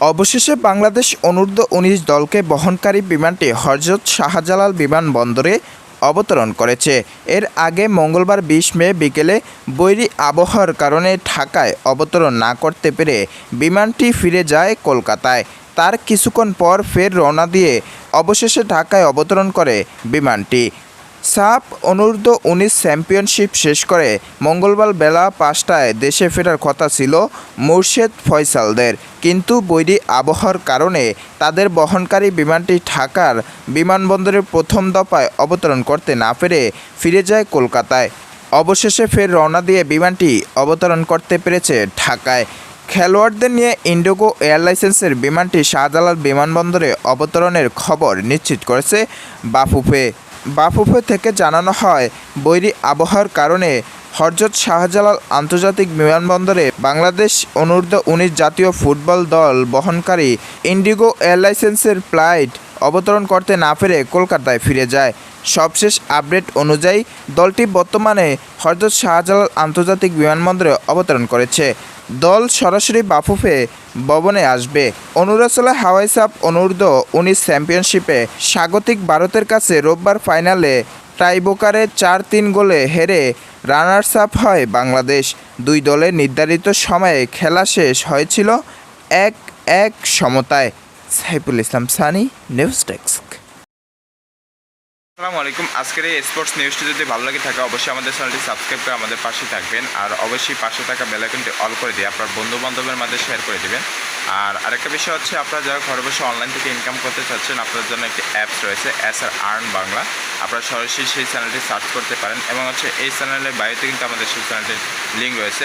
অবশেষে বাংলাদেশ অনূর্ধ্ব উনিশ দলকে বহনকারী বিমানটি হজরত শাহজালাল বিমানবন্দরে অবতরণ করেছে। এর আগে মঙ্গলবার বিশ মে বিকেলে বৈরি আবহাওয়ার কারণে ঢাকায় অবতরণ না করতে পেরে বিমানটি ফিরে যায় কলকাতায়। তার কিছুক্ষণ পর ফের রওনা দিয়ে অবশেষে ঢাকায় অবতরণ করে বিমানটি। সাপ অনূর্ধ্ব উনিশ চ্যাম্পিয়নশিপ শেষ করে মঙ্গলবার বেলা পাঁচটায় দেশে ফেরার কথা ছিল মুর্শেদ ফয়সালদের। কিন্তু বৈরী আবহাওয়ার কারণে তাদের বহনকারী বিমানটি ঢাকার বিমানবন্দরের প্রথম দফায় অবতরণ করতে না পেরে ফিরে যায় কলকাতায়। অবশেষে ফের রওনা দিয়ে বিমানটি অবতরণ করতে পেরেছে ঢাকায়। খেলোয়াড়দের নিয়ে ইন্ডিগো এয়ারলাইন্সের বিমানটি শাহজালাল বিমানবন্দরে অবতরণের খবর নিশ্চিত করেছে বাফুফে। বাফুফে থেকে জানানো হয়, বৈরী আবহাওয়ার কারণে হরজত শাহজালাল আন্তর্জাতিক বিমানবন্দরে বাংলাদেশ অনূর্ধ্ব উনিশ জাতীয় ফুটবল দল বহনকারী ইন্ডিগো এয়ারলাইন্সের ফ্লাইট অবতরণ করতে না পেরে কলকাতায় ফিরে যায়। সবশেষ আপডেট অনুযায়ী, দলটি বর্তমানে হরজত শাহজালাল আন্তর্জাতিক বিমানবন্দরে অবতরণ করেছে। দল সরাসরি বাফুফে ভবনে আসবে। অনুরাসলা হাওয়াই সাপ অনূর্ধ্ব উনিশ চ্যাম্পিয়নশিপে স্বাগতিক ভারতের কাছে রোববার ফাইনালে টাইবোকারে চার তিন গোলে হেরে রানার্স আপ হয় বাংলাদেশ। দুই দলের নির্ধারিত সময়ে খেলা শেষ হয়েছিল এক এক সমতায়। Saiful Islam Sunny, news desk. আসসালামু আলাইকুম আজকের এই স্পোর্টস নিউজটি যদি ভালো লাগে থাকে, অবশ্যই আমাদের চ্যানেলটি সাবস্ক্রাইব করে আমাদের পাশে থাকবেন। আর অবশ্যই পাশে থাকা বেলাইকনটি অল করে দিয়ে আপনার বন্ধু বান্ধবের মাঝে শেয়ার করে দিবেন। আর আরেকটা বিষয় হচ্ছে, আপনারা যারা ঘরে বসে অনলাইন থেকে ইনকাম করতে চাচ্ছেন, আপনাদের জন্য একটি অ্যাপস রয়েছে এস আর আর্ন বাংলা। আপনারা সরাসরি সেই চ্যানেলটি সার্চ করতে পারেন। এবং হচ্ছে এই চ্যানেলের বাইরে কিন্তু আমাদের সেই চ্যানেলটির লিঙ্ক রয়েছে।